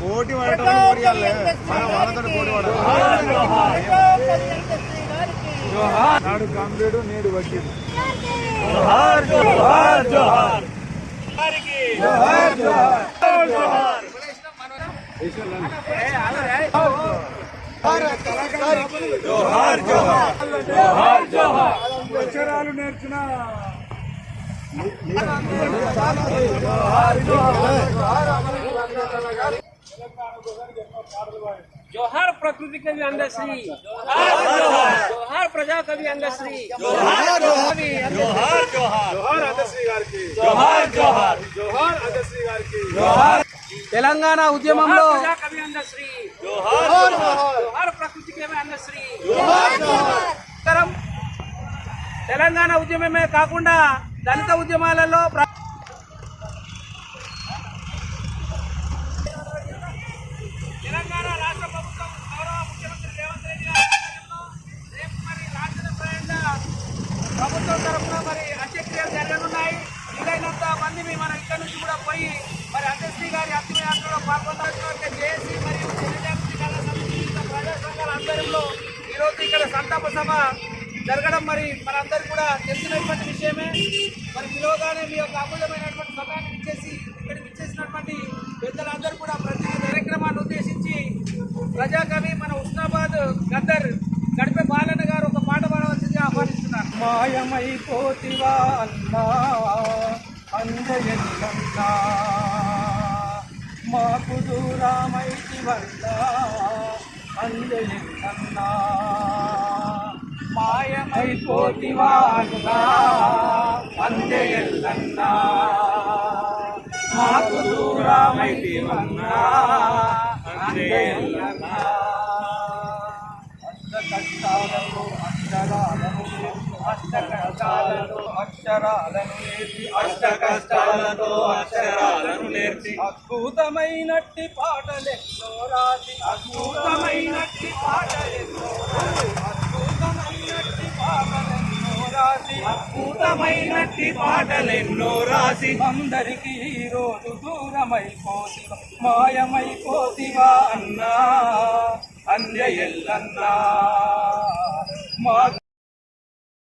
పోటీ పడటం పోటీ పడాలి మనం వాళ్ళతో పోటీ పడాలి నాడు కామ్రేడు నేడు వకీలు అక్షరాలు నేర్చిన जोहार प्रकृति कवि अंगश्री जोहार प्रजा कवि अंगश्री जोहार कवि జోహార్ అందశ్రీ గారికి జోహార్ జోహార్ జోహార్ అందశ్రీ గారికి తెలంగాణ ఉద్యమంలో प्रजा कवि अंगश्री जोहार प्रकृति कवि अंगश्री నమస్కారం. తెలంగాణ ఉద్యమమే కాకుండా దళిత ఉద్యమాలలో ప్ర- తెలంగాణ రాష్ట్ర ప్రభుత్వం గౌరవ ముఖ్యమంత్రి రేవంత్ రెడ్డి గారి రేపు మరి రాజధానిగా ప్రభుత్వం తరఫున మరి అంత్యక్రియలు జరగనున్నాయి. వీలైనంత మంది ఇక్కడ నుంచి కూడా పోయి మరి అంత్యశ్రీ గారి అంతిమయాత్రలో పాల్గొన్నటువంటి జేఏసీ మరియు ప్రజా సంఘాల ఆధ్వర్యంలో ఈరోజు ఇక్కడ సంతాప సభ జరగడం మరి మనందరికీ కూడా తెలిసినటువంటి విషయమే. మరి పిలవగానే మీ యొక్క అమూల్యమైనటువంటి సమయాన్ని ఇచ్చేసి ఇక్కడికి ఇచ్చేసినటువంటి పెద్దలందరూ కూడా ప్రతి కార్యక్రమాన్ని ఉద్దేశించి ప్రజాకవి మన ఉస్నాబాద్ గద్దర్ గడిపే బాలన్న గారు ఒక పాట పాడవలసింది ఆహ్వానిస్తున్నారు. మాయమైపోతివా అన్నా అందయన్నా మాకు దూరమైతివన్నా అందయన్నా మాయమైపోతివా అన్నా అందయన్నా మాకు దూరమైతివన్నా అందయన్నా అష్టకష్టాలను అక్షరాలను అష్టకష్టాలను అక్షరాలను నేర్పి అష్టకష్టాలతో అక్షరాలను నేర్పి. అద్భుతమైనట్టి పాటలెన్నో రాసి అద్భుతమైనట్టి పాటలెన్నో రాసి అద్భుతమైనట్టి పాటలెన్నో రాసి. అద్భుతమైనట్టి పాటలెన్నో రాసి అందరికీ ఈ రోజు దూరమైపోతివా మాయమైపోతివా అన్నా? అంజ ఎల్లన్నా మా